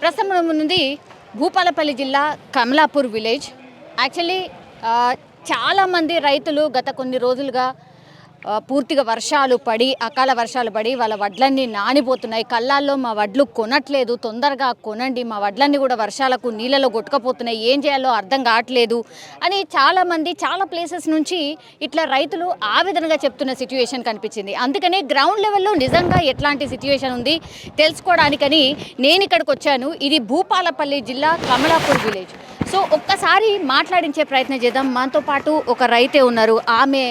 ప్రస్తుతం మన భూపాలపల్లి జిల్లా కమలాపూర్ విలేజ్. యాక్చువల్లీ చాలామంది రైతులు గత కొన్ని రోజులుగా పూర్తిగా వర్షాలు పడి అకాల వర్షాలు పడి వాళ్ళ వడ్లన్నీ నానిపోతున్నాయి. కళ్ళాల్లో మా వడ్లు కొనట్లేదు. తొందరగా కొనండి. మా వడ్లన్నీ కూడా వర్షాలకు నీళ్ళలో కొట్టుకపోతున్నాయి. ఏం చేయాలో అర్థం కావట్లేదు అని చాలామంది చాలా ప్లేసెస్ నుంచి ఇట్లా రైతులు ఆవేదనగా చెప్తున్న సిచ్యువేషన్ కనిపించింది. అందుకనే గ్రౌండ్ లెవెల్లో నిజంగా ఎట్లాంటి సిచ్యువేషన్ ఉంది తెలుసుకోవడానికని నేను ఇక్కడికి వచ్చాను. ఇది భూపాలపల్లి జిల్లా కమలాపూర్ విలేజ్ సో ఒక్కసారి మాట్లాడించే ప్రయత్నం చేద్దాం. మనతో పాటు ఒక రైతే ఉన్నారు. ఆమె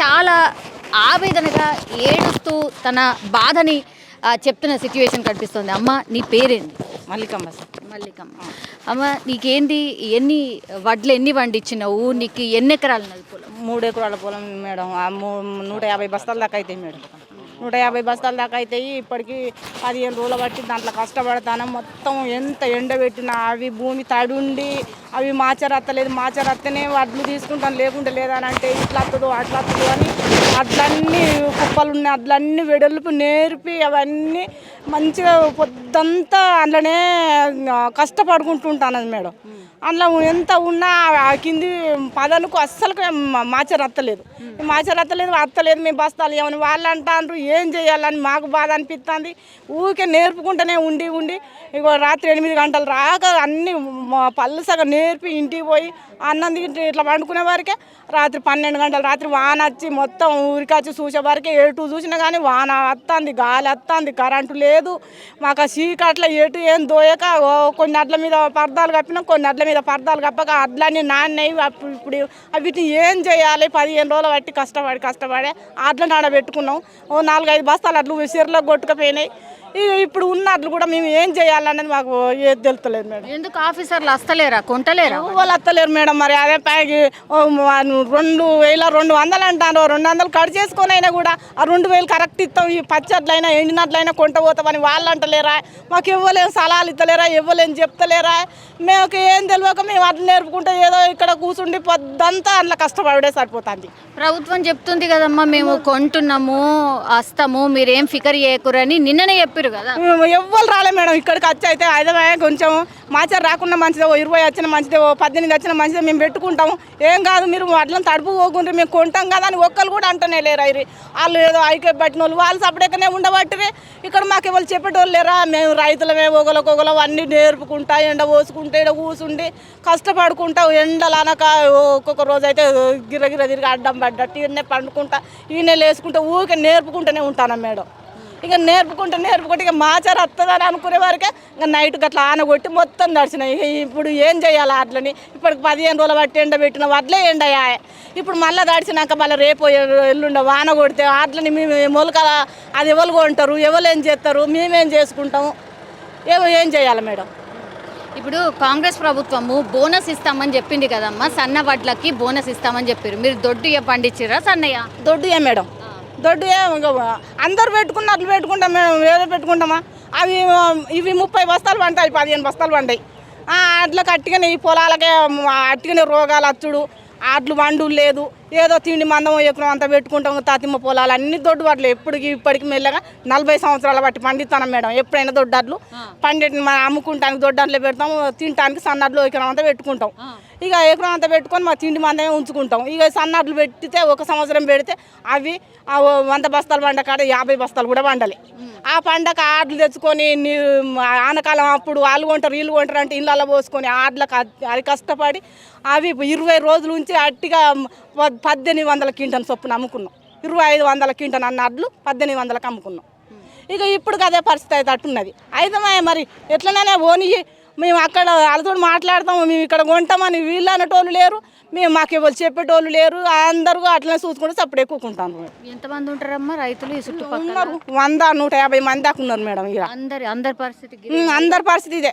చాలా ఆవేదనగా ఏడుస్తూ తన బాధని చెప్తున్న సిచ్యువేషన్ కనిపిస్తుంది. అమ్మ నీ పేరేంది? మల్లికమ్మ సార్. మల్లికమ్మ. అమ్మ నీకేంది? ఎన్ని వడ్లు ఎన్ని వండించినావు నీకు ఎన్ని ఎకరాలు పొలం? మూడు ఎకరాల పొలం మేడం. నూట యాభై బస్తాల దాకా అవుతాయి మేడం. నూట యాభై బస్తాల దాకా అవుతాయి ఇప్పటికి పదిహేను రోజులు బట్టి దాంట్లో కష్టపడతాను. మొత్తం ఎంత ఎండబెట్టినా అవి భూమి తడుండి అవి మాచరత్తలేదు. మాచరత్తనే వడ్లు తీసుకుంటాను. లేకుంటే లేదని అంటే ఇట్లా వస్తుందో అట్లా వస్తుందో అని అట్లన్నీ కుప్పలు ఉన్నాయి అట్లన్నీ వెడల్పు నేర్పి అవన్నీ మంచిగా పొద్దంతా అందులోనే కష్టపడుకుంటుంటాను మేడం. అందులో ఎంత ఉన్నా ఆ కింది పదనుకు అస్సలు మాచర్ అత్తలేదు మాచర్ అత్తలేదు అత్తలేదు మేము బస్తాలు ఏమని వాళ్ళు అంటారు ఏం చేయాలని మాకు బాధ అనిపిస్తుంది ఊరికే నేర్పుకుంటూనే ఉండి ఉండి ఇగో రాత్రి ఎనిమిది గంటలు రాక అన్ని పళ్ళు సగం నేర్పి ఇంటికి పోయి అన్నం ఇట్లా వండుకునే వరకే రాత్రి పన్నెండు గంటలు రాత్రి వాన వచ్చి మొత్తం ఊరికి వచ్చి చూసే వరకే ఎటు చూసినా కానీ వాన వస్తుంది గాలి వస్తుంది కరెంటు లేదు లేదు. మాకు ఆ చీకట్ల ఎటు ఏం దోయక ఓ కొన్ని అడ్ల మీద పర్దాలు కప్పినాం కొన్ని అడ్ల మీద పర్దాలు కప్పక అడ్లన్నీ నాన్నవి అప్పుడు ఇప్పుడు వీటిని ఏం చేయాలి? పదిహేను రోజులు బట్టి కష్టపడి కష్టపడి అడ్లను ఆడబెట్టుకున్నాం. ఓ నాలుగైదు బస్తాలు అడ్లు సిరలో కొట్టుకుపోయినాయి. ఇప్పుడు ఉన్న అడ్లు కూడా మేము ఏం చేయాలనేది మాకు ఏది తెలుస్తలేదు మేడం. ఎందుకు ఆఫీసర్లు వస్తలేరా కొంటలేరా? వాళ్ళు వస్తలేరు మేడం మరి? అదే ప్యాక్ రెండు వేల రెండు వందలు అంటారు. రెండు వందలు కట్ చేసుకొని అయినా కూడా ఆ రెండు వేలు కరెక్ట్ ఇస్తాం. ఈ పచ్చట్లైనా ఎండినట్లయినా కొంట పోతామని వాళ్ళు అంటలేరా? మాకు ఇవ్వలేం సలహాలు ఇస్తలేరా? ఇవ్వలేం చెప్తలేరా? మేము ఏం తెలియక మేము అట్లా నేర్పుకుంటే ఏదో ఇక్కడ కూర్చుండి పొద్దంతా అందులో కష్టపడే సరిపోతుంది. ప్రభుత్వం చెప్తుంది కదమ్మా మేము కొంటున్నాము వస్తాము మీరేం ఫికర్ చేయకురని నిన్ననే చెప్పారు కదా. ఎవ్వరు రాలే మేడం. ఇక్కడికి వచ్చి అయితే హైదరాబాద్ కొంచెం మాచారు రాకుండా మంచిదే ఓ ఇరవై వచ్చిన మంచిదే ఓ పద్దెనిమిది వచ్చిన మంచిదే మేము పెట్టుకుంటాము ఏం కాదు మీరు అట్లా తడుపు పోకుండా మేము కొంటాం కదా అని ఒక్కరు కూడా అంటనే లేరు అయిరి వాళ్ళు ఏదో ఐకే పట్టిన వాళ్ళు వాళ్ళు సపడేకనే ఉండబట్టిరే. ఇక్కడ మాకు ఎవరు చెప్పేటోళ్ళు లేరా? మేము రైతులమే ఒకలకు అన్నీ నేర్పుకుంటా ఎండ పోసుకుంటా ఇక్కడ కూసుండి కష్టపడుకుంటా ఎండలనక ఒక్కొక్క రోజు అయితే గిరగిర తిరిగి అడ్డం పడ్డట్టు ఈయనే పండుకుంటా ఈయన లేసుకుంటా ఊరికే నేర్పుకుంటూనే ఉంటాను మేడం. ఇక నేర్పుకుంటూ నేర్పుకుంటే ఇక మాచారు వస్తుందని అనుకునే వరకే ఇంకా నైట్ గట్లా ఆనగొట్టి మొత్తం దర్శనం. ఇక ఇప్పుడు ఏం చేయాలి అట్లని? ఇప్పటికి పదిహేను రోజులు బట్టి ఎండ పెట్టిన వడ్లే ఎండయా ఇప్పుడు మళ్ళీ దడిచినాక మళ్ళీ రేపు ఎల్లుండ వాన కొడితే అట్లని మేము మొలకల అది ఎవరు కొంటారు? ఎవరు ఏం చేస్తారు? మేమేం చేసుకుంటాము? ఏమో ఏం చేయాలి మేడం? ఇప్పుడు కాంగ్రెస్ ప్రభుత్వము బోనస్ ఇస్తామని చెప్పింది కదమ్మా సన్న వడ్లకి బోనస్ ఇస్తామని చెప్పారు మీరు దొడ్డు పండించిరా సన్నయ్య? దొడ్డు ఏ మేడం. దొడ్డు అందరు పెట్టుకున్న అట్లు పెట్టుకుంటాం మేము వేరే పెట్టుకుంటామా? అవి ఇవి ముప్పై బస్తాలు పంటాయి పదిహేను బస్తాలు పంటాయి అట్లా కట్టిగానే ఈ పొలాలకే అట్టిగానే రోగాలు అచ్చుడు అట్లు వండు లేదు. ఏదో తిండి మందం ఎక్కడ అంతా పెట్టుకుంటాం తాతిమ్మ పొలాలు అన్ని దొడ్డు వాటిలో ఎప్పటికి ఇప్పటికి మెల్లగా నలభై సంవత్సరాల బట్టి పండిస్తాను మేడం. ఎప్పుడైనా దొడ్డట్లు పండి మనం అమ్ముకుంటానికి దొడ్డట్లు పెడతాం తినడానికి సన్నడ్లు ఎకరం అంతా పెట్టుకుంటాం. ఇక ఎకరం అంతా పెట్టుకొని మా తిండి మందమే ఉంచుకుంటాం. ఇక సన్నడ్లు పెట్టితే ఒక సంవత్సరం పెడితే అవి వంద బస్తాలు పండ కాడ యాభై బస్తాలు కూడా పండాలి. ఆ పండగ ఆటలు తెచ్చుకొని ఆనకాలం అప్పుడు వాళ్ళు కొంటారు వీళ్ళు కొంటారు అంటే ఇళ్ళల్లో పోసుకొని ఆటలకు అది కష్టపడి అవి ఇరవై రోజుల నుంచి అట్టిగా పద్దెనిమిది వందల క్వింటన్ చొప్పున అమ్ముకున్నాం. ఇరవై ఐదు వందల క్వింటన్ అన్న అడ్లు పద్దెనిమిది వందలకు అమ్ముకున్నాం. ఇక ఇప్పుడు అదే పరిస్థితి అయితే అట్టున్నది. అయితే మరి ఎట్లనైనా ఓని మేము అక్కడ వాళ్ళతో మాట్లాడతాము మేము ఇక్కడ కొంటామని వీళ్ళు అనేటోళ్ళు లేరు మేము మాకు ఎవరు చెప్పేటోళ్ళు లేరు అందరూ అట్లనే చూసుకుంటే అప్పుడు ఎక్కుకుంటాను ఎంతమంది ఉంటారమ్మా రైతులు ఈ చుట్టుపక్కల? ఉన్నారు వంద నూట యాభై మంది దాకా ఉన్నారు మేడం ఇక. అందరి అందరి పరిస్థితి గిరి- ఉమ్, అందరి పరిస్థితి ఇదే.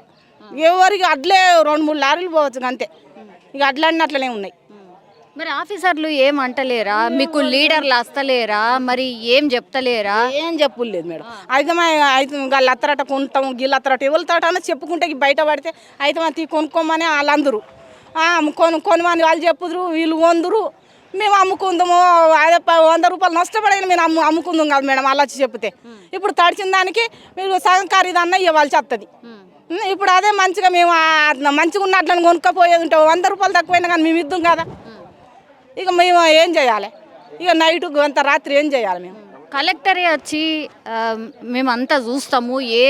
ఎవరికి అడ్లే రెండు మూడు లారీలు పోవచ్చు అంతే. ఇక అడ్లన్నీ అట్లనే ఉన్నాయి. మరి ఆఫీసర్లు ఏం అంటలేరా? మీకు లీడర్లు వస్తలేరా మరి ఏం చెప్తలేరా? ఏం చెప్పులేదు మేడం. అయితే వాళ్ళు అత్తరట కొంటాం గిల్లు అత్తరట ఎవరు తోట చెప్పుకుంటే బయట పడితే అయితే మా తీ కొనుక్కోమని వాళ్ళందరూ. కొను కొనుమని వాళ్ళు చెప్పుదురు వీళ్ళు వందురు. మేము అమ్ముకుందాము అదే వంద రూపాయలు నష్టపడైన మేము అమ్ము అమ్ముకుందాం కాదు మేడం అలా వచ్చి చెప్తే. ఇప్పుడు తడిచిన దానికి మీరు సగం ఖరీదన్న ఇవ్వాల్సి వస్తుంది ఇప్పుడు అదే మంచిగా మేము మంచిగా ఉన్న అట్లని కొనుక్కపోయేది ఉంటే వంద రూపాయలు తక్కువైనా కానీ మేము ఇద్దాం కదా. ఇక మేము ఏం చేయాలి? ఇక నైట్ అంత రాత్రి ఏం చేయాలి మేము? కలెక్టరే వచ్చి మేమంతా చూస్తాము ఏ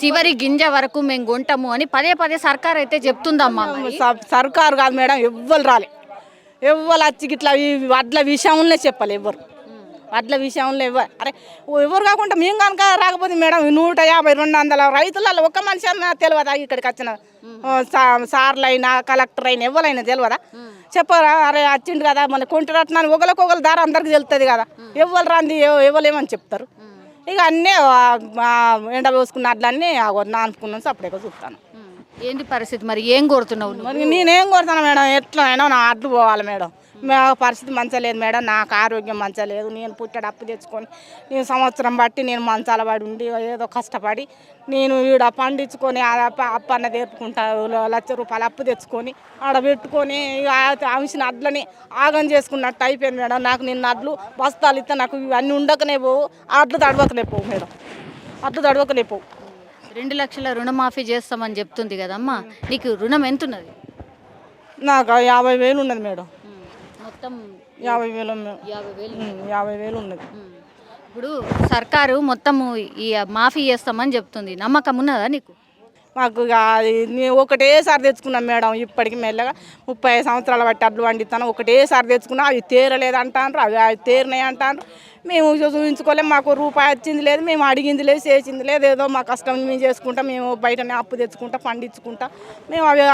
చివరి గింజ వరకు మేము కొంటాము అని పదే పదే సర్కార్ అయితే చెప్తుందమ్మా సర్కారు కాదు మేడం ఎవ్వరు రాలే. ఎవ్వరు వచ్చి ఇట్లా ఈ వడ్ల విషయంలో చెప్పాలి ఎవ్వరు. వడ్ల విషయంలో ఎవరు అరే ఎవరు కాకుండా మేము కనుక రాకపోతే మేడం నూట యాభై రెండు వందల రైతులలో ఒక్క మనిషి అన్న తెలియదా ఇక్కడికి వచ్చిన ఆ, సా- సార్లు అయినా కలెక్టర్ అయినా ఎవరైనా తెలియదా చెప్పరా అరే వచ్చిండు కదా మళ్ళీ ఒకరికి ఒకరు దారి అందరికి తెలుస్తుంది కదా. ఎవరు రాంది ఎవరు ఏమని చెప్తారు. ఇక అన్నీ ఎండ పోసుకున్న అట్లన్నీ నానుకున్నాను సపరేట్గా చూస్తాను. ఏంటి పరిస్థితి మరి? ఏం కోరుతున్నావు? మరి నేనేం కొడతాను మేడం? ఎట్లా అయినా నా అడ్డు పోవాలి మేడం. మా పరిస్థితి మంచిగా లేదు మేడం. నాకు ఆరోగ్యం మంచిగా లేదు. నేను పుట్టడు అప్పు తెచ్చుకొని నేను సంవత్సరం బట్టి నేను మంచాల పడి ఉండి ఏదో కష్టపడి నేను ఈడ పండించుకొని ఆ అప్ప అప్ప అన్న తెరుపుకుంటా లక్ష రూపాయలు అప్పు తెచ్చుకొని ఆడ పెట్టుకొని ఇక ఆవిసిన అడ్లని ఆగం చేసుకున్నట్టు అయిపోయింది మేడం. నాకు నిన్న అడ్లు బస్తాలు ఇస్తే నాకు ఇవన్నీ ఉండకనే పోవు. అడ్లు తడవకనే పోవు మేడం. అడ్లు తడవకనే పోవు. రెండు లక్షల రుణమాఫీ చేస్తామని చెప్తుంది కదమ్మా. నీకు రుణం ఎంత ఉన్నది నాకు యాభై వేలు ఉన్నది మేడం. మొత్తం యాభై వేలు. యాభై వేలు యాభై వేలు ఉన్నది. ఇప్పుడు సర్కారు మొత్తము ఈ మాఫీ చేస్తామని చెప్తుంది నమ్మకం ఉన్నదా నీకు మాకు ఒకటేసారి తెచ్చుకున్నాం మేడం ఇప్పటికి మెల్లగా ముప్పై సంవత్సరాల బట్టి అడ్లు పండిస్తాను ఒకటేసారి తెచ్చుకున్నాం అవి తేరలేదు అంటారు అవి అవి తేరినాయి అంటారు మేము ఇక చూపించుకోలేము మాకు రూపాయి వచ్చింది లేదు మేము అడిగింది లేదు చేసింది లేదు ఏదో మా కష్టం మేము చేసుకుంటాం మేము బయటనే అప్పు తెచ్చుకుంటా పండించుకుంటా. మేము అవి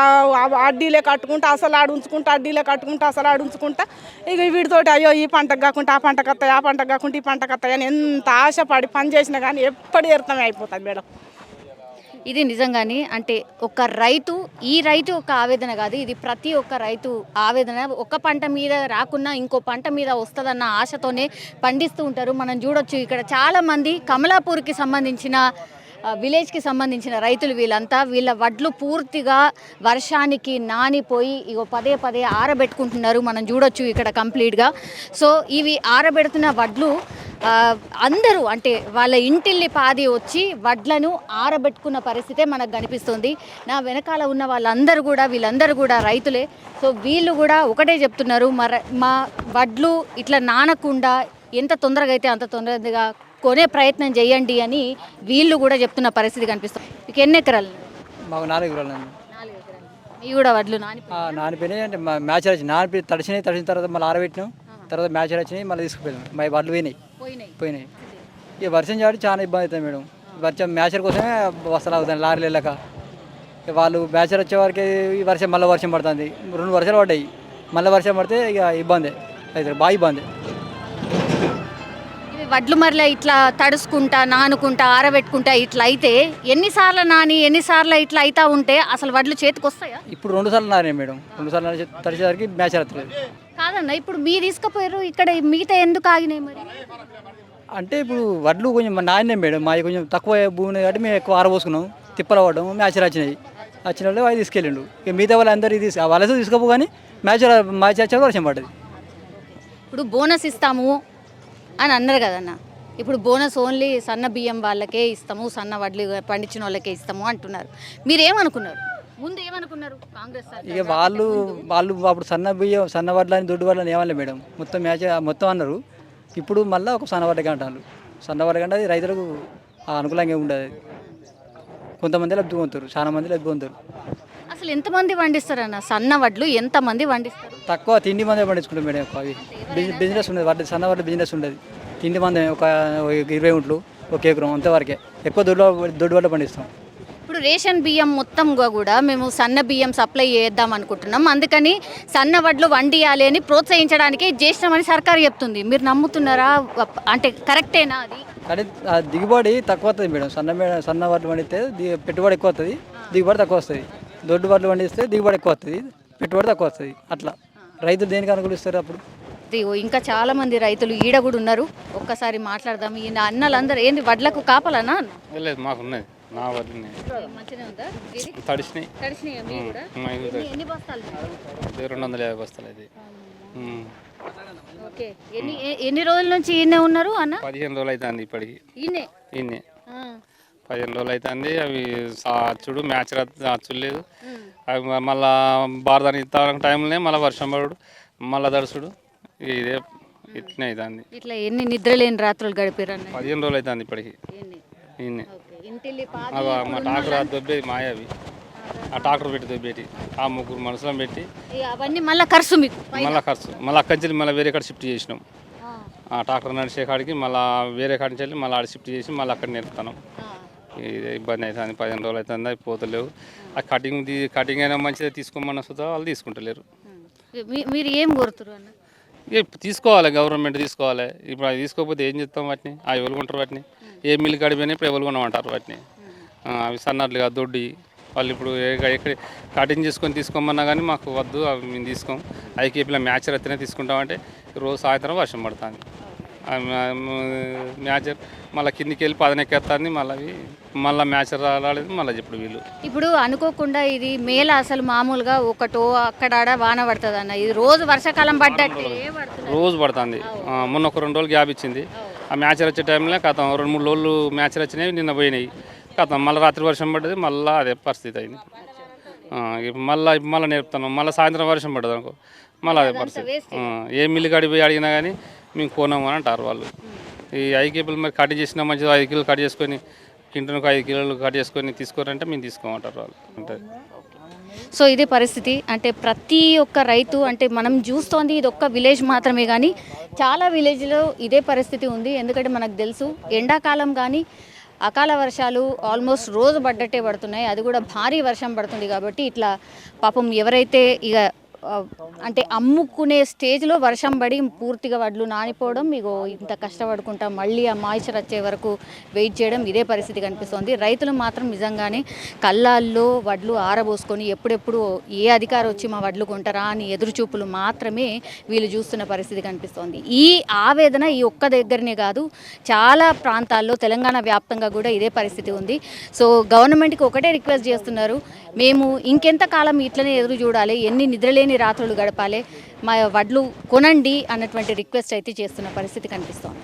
అడ్డీలే కట్టుకుంటా అసలు ఆడుంచుకుంటా అడ్డీలే కట్టుకుంటా అసలు ఆడుంచుకుంటా. ఇక వీటితోటి అయ్యో ఈ పంటకు కాకుండా ఆ పంటకు వస్తాయి ఆ పంటకు కాకుండా ఈ పంటకు వస్తాయి అని ఎంత ఆశపడి పని చేసినా కానీ ఎప్పటి వ్యర్థమే అయిపోతుంది మేడం. ఇది నిజంగానే అంటే ఒక రైతు ఈ రైతు ఒక ఆవేదన కాదు ఇది ప్రతి ఒక్క రైతు ఆవేదన. ఒక పంట మీద రాకున్నా ఇంకో పంట మీద వస్తుందన్న ఆశతోనే పండిస్తూ ఉంటారు. మనం చూడొచ్చు ఇక్కడ చాలామంది కమలాపూర్కి సంబంధించిన విలేజ్కి సంబంధించిన రైతులు వీళ్ళంతా. వీళ్ళ వడ్లు పూర్తిగా వర్షానికి నానిపోయి ఇగో పదే పదే ఆరబెట్టుకుంటున్నారు. మనం చూడొచ్చు ఇక్కడ కంప్లీట్గా. సో ఇవి ఆరబెడుతున్న వడ్లు అందరూ అంటే వాళ్ళ ఇంటిల్లి పాది వచ్చి వడ్లను ఆరబెట్టుకున్న పరిస్థితే మనకు కనిపిస్తుంది. నా వెనకాల ఉన్న వాళ్ళందరూ కూడా వీళ్ళందరూ కూడా రైతులే. సో వీళ్ళు కూడా ఒకటే చెప్తున్నారు. మర మా వడ్లు ఇట్లా నానకుండా ఎంత తొందరగా అయితే అంత తొందరగా కొనే ప్రయత్నం చేయండి అని వీళ్ళు కూడా చెప్తున్న పరిస్థితి కనిపిస్తుంది. మీకు ఎన్ని ఎకరాలు? మాకు నాలుగు ఎకరాలు మీ కూడా వడ్లు నాని నానిపోయినాయి. అంటే మ్యాచ్ నానిపోయి తడిచినాయి తడిచిన తర్వాత మళ్ళీ ఆరబెట్టినాం. తర్వాత మ్యాచ్ వచ్చినాయి మళ్ళీ తీసుకుపోయినాం. మా బట్టలు పోయినాయి. పోయినాయి. పోయినాయి. ఇక వర్షం చాటి చాలా ఇబ్బంది అవుతుంది మేడం. వర్షం మ్యాచర్ కోసమే వస్తారు అవుతుంది లారీలు వెళ్ళక. వాళ్ళు మ్యాచర్ వచ్చే వరకు ఈ వర్షం మళ్ళీ వర్షం పడుతుంది. రెండు వర్షాలు పడ్డాయి. మళ్ళీ వర్షం పడితే ఇక ఇబ్బంది. అవుతుంది బాగా ఇబ్బంది. వడ్లు మరలా ఇట్లా తడుసుకుంటా నానుకుంటా ఆరబెట్టుకుంటా ఇట్లా అయితే ఎన్నిసార్లు నాని ఎన్నిసార్లు ఇట్లా అయితా ఉంటే అసలు వడ్లు చేతికి వస్తాయా ఇప్పుడు రెండు సార్లు నారినాయి మేడం. రెండు సార్లు నారి తడిచేసరికి మ్యాచ్ వస్తుంది కాదన్న ఇప్పుడు మీరు తీసుకుపోయారు ఇక్కడ మిగతా ఎందుకు ఆగినాయి మరి? అంటే ఇప్పుడు వడ్లు కొంచెం నాణ్యం మేడం మావి కొంచెం తక్కువ భూమి కాబట్టి మేము ఎక్కువ ఆరబోసుకున్నాం తిప్పలు పడ్డాము మ్యాచ్లు వచ్చినాయి వచ్చిన వాళ్ళు అవి తీసుకెళ్ళిండు ఇక మిగతా వాళ్ళు అందరూ తీసు వాళ్ళతో తీసుకోపో కానీ మ్యాచ్ మ్యాచ్ వచ్చే వర్షం పడ్డది. ఇప్పుడు బోనస్ ఇస్తాము అని అన్నారు కదన్న. ఇప్పుడు బోనస్ ఓన్లీ సన్న బియ్యం వాళ్ళకే ఇస్తాము సన్న వడ్లు పండించిన వాళ్ళకే ఇస్తాము అంటున్నారు. మీరు ఏమనుకున్నారు ముందు ఏమనుకున్నారు కాంగ్రెస్ ఇక వాళ్ళు వాళ్ళు అప్పుడు సన్న బియ్యం సన్న వడ్లని దొడ్డు వడ్లని ఏమన్నా మేడం. మొత్తం మ్యాచ్ మొత్తం అన్నారు. ఇప్పుడు మళ్ళీ ఒక సన్న వడ్డకి అంటారు సన్న వడ్డకి అంటే అది రైతులకు ఆ అనుకూలంగా ఉండదు. కొంతమంది లబ్ధి పొందుతారు చాలా మంది లబ్ధి పొందుతారు. అసలు ఎంతమంది పండిస్తారన్న? సన్న వడ్లు ఎంతమంది పండిస్తారు? తక్కువ తిండి మందే పండించుకుంటాం మేడం ఎక్కువ అవి. బిజి- బిజినెస్ ఉండదు వాటి సన్న వాటి బిజినెస్ ఉండదు. తిండి మందే ఒక ఇరవై ఉంట్లు ఒక ఎకరం అంతవరకే. ఎక్కువ దొడ్డు దొడ్డు వడ్డ పండిస్తాం. రేషన్ బియ్యం మొత్తంగా కూడా మేము సన్న బియ్యం సప్లై చేద్దాం అనుకుంటున్నాం. అందుకని సన్న వడ్లు వండియాలి అని ప్రోత్సహించడానికి చేసినామని సర్కారు చెప్తుంది. మీరు నమ్ముతున్నారా? అంటే కరెక్టేనా అది? కానీ దిగుబడి తక్కువ వస్తుంది మేడం. సన్న మేడం సన్న వడ్లు పండితే ది- పెట్టుబడి ఎక్కువ వస్తుంది దిగుబడి తక్కువ వస్తుంది. దొడ్డు వడ్లు పండిస్తే దిగుబడి ఎక్కువ వస్తుంది పెట్టుబడి తక్కువ వస్తుంది. అట్లా. రైతులు దేనికి అనుకూలిస్తారు అప్పుడు? ఇంకా చాలా మంది రైతులు ఈడ కూడా ఉన్నారు. ఒక్కసారి మాట్లాడదాం. ఈ అన్నలందరూ ఏంది వడ్లకు కాపాలనా? లేదు మాకు ఉన్నది నా ఇది తడిసినాయి? ఎన్ని- ఎన్ని బస్తాలు ఇది రెండు వందల యాభై బస్తాలు ఇది. ఓకే. ఎన్ని ఎన్ని రోజుల నుంచి ఈయనే ఉన్నారు అన్న? పదిహేను రోజులు అవుతుంది ఇప్పటికి. ఈయనే. పదిహేను రోజులు అవుతుంది అవి అచ్చుడు మ్యాచ్ అచ్చుడు లేదు. అవి మళ్ళా బారదాని ఇస్తా టైంలోనే మళ్ళీ వర్షం పడుడు మళ్ళీ దడుచుడు ఇదే ఇట్నే అవుతుంది ఇట్లా ఎన్ని నిద్రలేని రాత్రులు గడిపారన్న పదిహేను రోజులు అవుతుంది ఇప్పటికి ఈయనే. మా ట్రాక్టర్ అది దొబ్బేది మాయవి. ఆ ట్రాక్టర్ పెట్టి దొబ్బేటి. ఆ ముగ్గురు మనుషులను పెట్టి అవన్నీ మళ్ళీ ఖర్చు మీకు మళ్ళీ ఖర్చు మళ్ళీ అక్కడి నుంచి మళ్ళీ వేరే కాడ షిఫ్ట్ చేసినాం. ఆ, ఆ ట్రాక్టర్ నడిచే కాడికి మళ్ళీ వేరే కాడి నుంచి వెళ్ళి మళ్ళీ ఆడ షిఫ్ట్ చేసి మళ్ళీ అక్కడ నేర్పుతాను ఆ. ఇది ఇబ్బంది అవుతుంది పదిహేను రోజులు అవుతుంది అవి పోతలేవు ఆ కటింగ్ కటింగ్ అయినా మంచిగా తీసుకోమన్న సుతా వాళ్ళు తీసుకుంటలేరు. మీరు ఏం కోరుతురు అన్న? తీసుకోవాలి గవర్నమెంట్ తీసుకోవాలి. ఇప్పుడు అది తీసుకోకపోతే ఏం చేస్తాం వాటిని? అవి ఎవరుకుంటారు వాటిని? ఏ మిల్లు కడిపోయినా ఇప్పుడు ఎవరు కొనమంటారు వాటిని. అవి సన్నట్లుగా దొడ్డి. వాళ్ళు ఇప్పుడు ఏ- ఎక్కడ కటింగ్ చేసుకొని తీసుకోమన్నా కానీ మాకు వద్దు అవి మేము తీసుకోం. ఐకేపీలో మ్యాచ్ ఎత్తినా తీసుకుంటామంటే రోజు సాయంత్రం వర్షం పడుతుంది. మ్యాచ్ మళ్ళీ కిందికి వెళ్ళి పదనెక్కేస్తుంది మళ్ళీ మళ్ళీ మ్యాచ్ రాలేదు మళ్ళీ ఇప్పుడు వీళ్ళు. ఇప్పుడు అనుకోకుండా ఇది మేల అసలు మామూలుగా ఒకటో అక్కడాడ వాన పడుతుంది అన్న ఇది రోజు వర్షాకాలం పడ్డట్టే రోజు పడుతుంది. మొన్న ఒక రెండు రోజులు గ్యాప్ ఇచ్చింది. ఆ మ్యాచ్ వచ్చే టైంలో కథం రెండు మూడు రోజులు మ్యాచ్ వచ్చినాయి నిన్న పోయినాయి. కథం మళ్ళీ రాత్రి వర్షం పడ్డది మళ్ళీ అదే పరిస్థితి అయింది. మళ్ళీ మళ్ళీ నేర్పుతాను మళ్ళీ సాయంత్రం వర్షం పడ్డది అనుకో మళ్ళీ అదే పరిస్థితి. ఏ. మిల్లు కాడికి పోయి అడిగినా కానీ మేము కొనము అని అంటారు వాళ్ళు. ఈ ఐదు కేబుల్ మరి కట్ చేసినా మంచిగా ఐదు కిలోలు కట్ చేసుకొని కింటకు ఐదు కిలోలు కట్ చేసుకొని తీసుకోరంటే మేము తీసుకోమంటారు వాళ్ళు. అంటే సో ఇది పరిస్థితి. అంటే ప్రతి ఒక్క రైతు అంటే మనం చూస్తోంది ఇది ఒక్క విలేజ్ మాత్రమే కానీ చాలా విలేజ్లో ఇదే పరిస్థితి ఉంది. ఎందుకంటే మనకు తెలుసు ఎండాకాలం కానీ అకాల వర్షాలు ఆల్మోస్ట్ రోజు పడ్డట్టే పడుతున్నాయి. అది కూడా భారీ వర్షం పడుతుంది కాబట్టి ఇట్లా పాపం ఎవరైతే ఇక అంటే అమ్ముకునే స్టేజ్లో వర్షం పడి పూర్తిగా వడ్లు నానిపోవడం మీకు ఇంత కష్టపడుకుంటా మళ్ళీ ఆ మాయిశ్చర్ వచ్చే వరకు వెయిట్ చేయడం ఇదే పరిస్థితి కనిపిస్తోంది. రైతులు మాత్రం నిజంగానే కళ్ళాల్లో వడ్లు ఆరబోసుకొని ఎప్పుడెప్పుడు ఏ అధికారం వచ్చి మా వడ్లు కొంటారా అని ఎదురుచూపులు మాత్రమే వీళ్ళు చూస్తున్న పరిస్థితి కనిపిస్తోంది. ఈ ఆవేదన ఈ ఒక్క దగ్గరనే కాదు చాలా ప్రాంతాల్లో తెలంగాణ వ్యాప్తంగా కూడా ఇదే పరిస్థితి ఉంది. సో గవర్నమెంట్కి ఒకటే రిక్వెస్ట్ చేస్తున్నారు మేము ఇంకెంత కాలం ఇట్లనే ఎదురు చూడాలి ఎన్ని నిద్రలేని రాత్రులు గడపాలి? మా వడ్లు కొనండి అన్నటువంటి రిక్వెస్ట్ అయితే చేస్తున్న పరిస్థితి కనిపిస్తోంది.